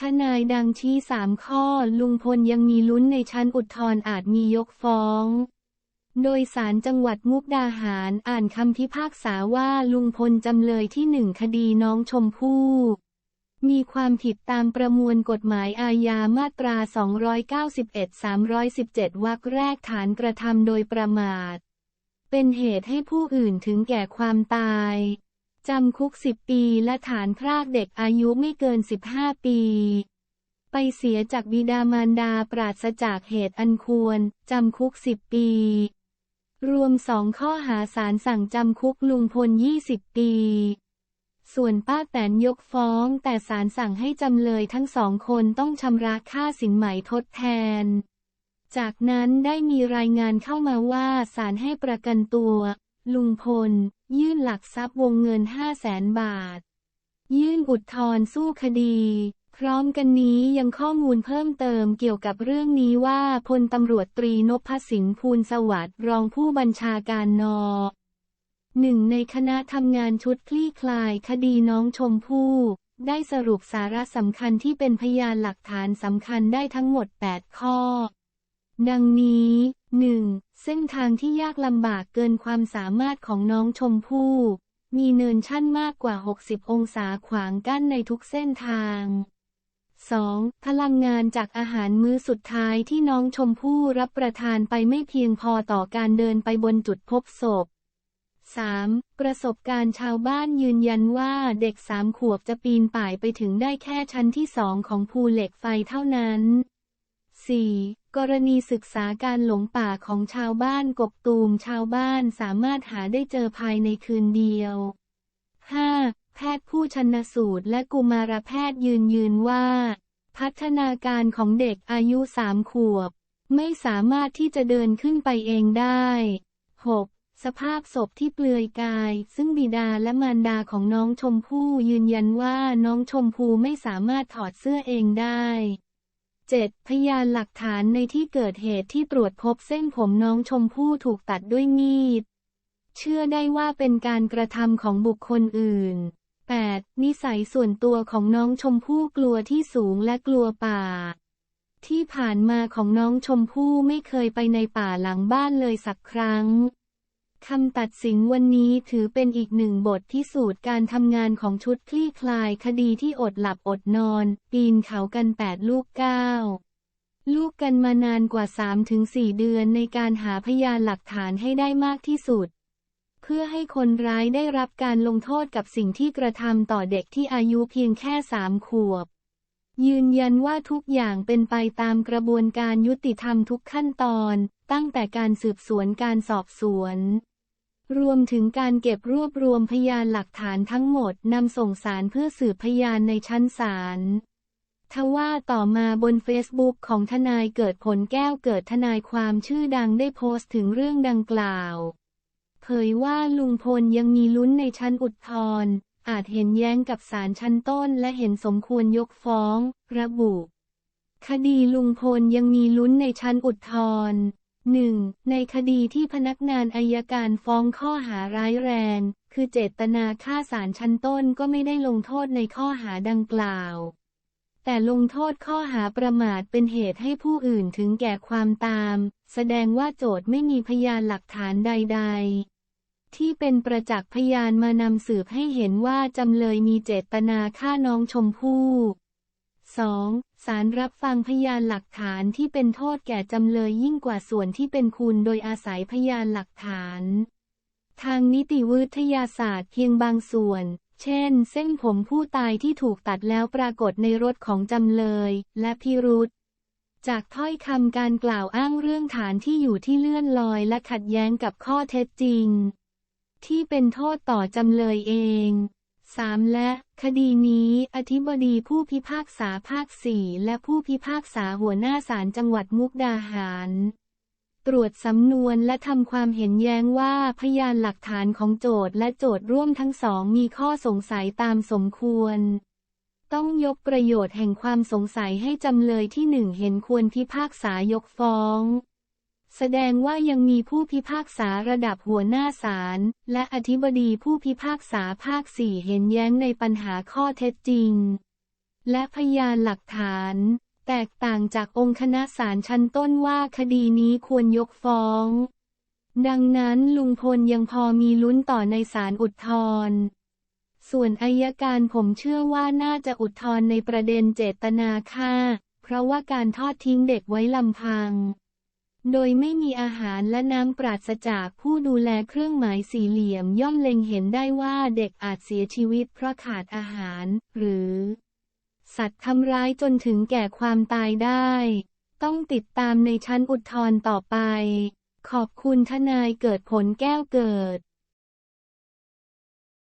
ทนายดังชี้สามข้อลุงพลยังมีลุ้นในชั้นอุทธรณ์อาจมียกฟ้อง โดยสารจังหวัดมุกดาหารอ่านคำพิพากษาว่าลุงพลจำเลยที่หนึ่งคดีน้องชมพู่มีความผิดตามประมวลกฎหมายอาญามาตรา 291-317 วรรคแรกฐานกระทำโดยประมาท เป็นเหตุให้ผู้อื่นถึงแก่ความตาย จำคุก 10 ปีและฐานพรากเด็กอายุไม่เกิน 15 ปี ไปเสียจากบิดามารดาปราศจากเหตุอันควร จำคุก 10 ปี รวมสองข้อหาสารสั่งจำคุกลุงพล 20 ปี ส่วนป้าแตนยกฟ้องแต่ศาลสั่งให้จำเลยทั้งสองคนต้องชำระค่าสินไหมทดแทน จากนั้นได้มีรายงานเข้ามาว่าศาลให้ประกันตัว ลุงพล ยื่นหลักทรัพย์วงเงิน 5 0 0แสนบาท ยื่นอุทธรณ์สู้คดี พร้อมกันนี้ยังข้อมูลเพิ่มเติมเกี่ยวกับเรื่องนี้ว่าพลตำรวจตรีนพสิงห์ภูลสวัสดิ์รองผู้บัญชาการนอหนึ่งในคณะทำงานชุดคลี่คลายคดีน้องชมพู่ได้สรุปสาระสำคัญที่เป็นพยานหลักฐานสำคัญได้ทั้งหมด 8 ข้อ ดังนี้ 1. เส้นทางที่ยากลำบากเกินความสามารถของน้องชมพู่ มีเนินชั่นมากกว่า 60 องศาขวางกั้นในทุกเส้นทาง 2. พลังงานจากอาหารมื้อสุดท้ายที่น้องชมพู่รับประทานไปไม่เพียงพอต่อการเดินไปบนจุดพบศพ 3. ประสบการณ์ชาวบ้านยืนยันว่าเด็กสามขวบจะปีนป่ายไปถึงได้แค่ชั้นที่สองของภูเหล็กไฟเท่านั้น 4. กรณีศึกษาการหลงป่าของชาวบ้านกบตูมชาวบ้านสามารถหาได้เจอภายในคืนเดียว 5. แพทย์ผู้ชนสูตรและกุมารแพทย์ยืนยืนว่า พัฒนาการของเด็กอายุสามขวบ ไม่สามารถที่จะเดินขึ้นไปเองได้ 6. สภาพศพที่เปลือยกาย ซึ่งบิดาและมารดาของน้องชมพู่ยืนยันว่าน้องชมพู่ไม่สามารถถอดเสื้อเองได้ 7. พยานหลักฐานในที่เกิดเหตุที่ตรวจพบเส้นผมน้องชมพู่ถูกตัดด้วยมีด เชื่อได้ว่าเป็นการกระทำของบุคคลอื่น 8. นิสัยส่วนตัวของน้องชมพู่กลัวที่สูงและกลัวป่า ที่ผ่านมาของน้องชมพู่ไม่เคยไปในป่าหลังบ้านเลยสักครั้ง คำตัดสินวันนี้ถือเป็นอีกหนึ่งบทพิสูจน์การทำงานของชุดคลี่คลายคดีที่อดหลับอดนอน ปีนเขากันแปดลูกเก้าลูกกันมานานกว่า 3-4 เดือนในการหาพยานหลักฐานให้ได้มากที่สุด เพื่อให้คนร้ายได้รับการลงโทษกับสิ่งที่กระทำต่อเด็กที่อายุเพียงแค่สามขวบ ยืนยันว่าทุกอย่างเป็นไปตามกระบวนการยุติธรรมทุกขั้นตอนตั้งแต่การสืบสวนการสอบสวน รวมถึงการเก็บรวบรวมพยานหลักฐานทั้งหมดนำส่งสารเพื่อสืบพยานในชั้นศาลทว่าต่อมาบนเฟซบุ๊กของทนายเกิดผลแก้วเกิดทนายความชื่อดังได้โพสต์ถึงเรื่องดังกล่าว เผยว่าลุงพลยังมีลุ้นในชั้นอุทธรณ์อาจเห็นแย้งกับศาลชั้นต้นและเห็นสมควรยกฟ้อง ระบุ คดีลุงพลยังมีลุ้นในชั้นอุทธรณ์ หนึ่งในคดีที่พนักงานอายการฟ้องข้อหาร้ายแรง คือเจตนาฆ่าศาลชั้นต้นก็ไม่ได้ลงโทษในข้อหาดังกล่าว แต่ลงโทษข้อหาประมาทเป็นเหตุให้ผู้อื่นถึงแก่ความตาม แสดงว่าโจทย์ไม่มีพยานหลักฐานใด ๆที่เป็นประจักษ์พยานมานำสืบให้เห็นว่าจำเลยมีเจตนาฆ่าน้องชมพู่ 2. ศาลรับฟังพยานหลักฐานที่เป็นโทษแก่จำเลยยิ่งกว่าส่วนที่เป็นคุณโดยอาศัยพยานหลักฐาน ทางนิติวิทยาศาสตร์เพียงบางส่วน เช่น เส้นผมผู้ตายที่ถูกตัดแล้วปรากฏในรถของจำเลย และพิรุธจากถ้อยคำการกล่าวอ้างเรื่องฐานที่อยู่ที่เลื่อนลอยและขัดแย้งกับข้อเท็จจริง ที่เป็นโทษต่อจำเลยเอง 3. และ คดีนี้ อธิบดีผู้พิพากษาภาค 4 และผู้พิพากษาหัวหน้าศาลจังหวัดมุกดาหาร ตรวจสำนวนและทำความเห็นแย้งว่าพยานหลักฐานของโจทย์และโจทย์ร่วมทั้งสองมีข้อสงสัยตามสมควร ต้องยกประโยชน์แห่งความสงสัยให้จำเลยที่หนึ่งเห็นควรพิพากษายกฟ้อง แสดงว่ายังมีผู้พิพากษาระดับหัวหน้าศาลและอธิบดีผู้พิพากษาภาคสี่เห็นแย้งในปัญหาข้อเท็จจริง และพยานหลักฐาน แตกต่างจากองค์คณะศาลชั้นต้นว่าคดีนี้ควรยกฟ้อง ดังนั้นลุงพลยังพอมีลุ้นต่อในศาลอุทธรณ์ส่วนอายการผมเชื่อว่าน่าจะอุทธรณ์ในประเด็นเจตนาฆ่า เพราะว่าการทอดทิ้งเด็กไว้ลำพัง โดยไม่มีอาหารและน้ำปราศจากผู้ดูแลเครื่องหมายสี่เหลี่ยมย่อมเล็งเห็นได้ว่าเด็กอาจเสียชีวิตเพราะขาดอาหาร หรือ สัตว์ทำร้ายจนถึงแก่ความตายได้ ต้องติดตามในชั้นอุทธรณ์ต่อไป ขอบคุณทนายเกิดผลแก้วเกิด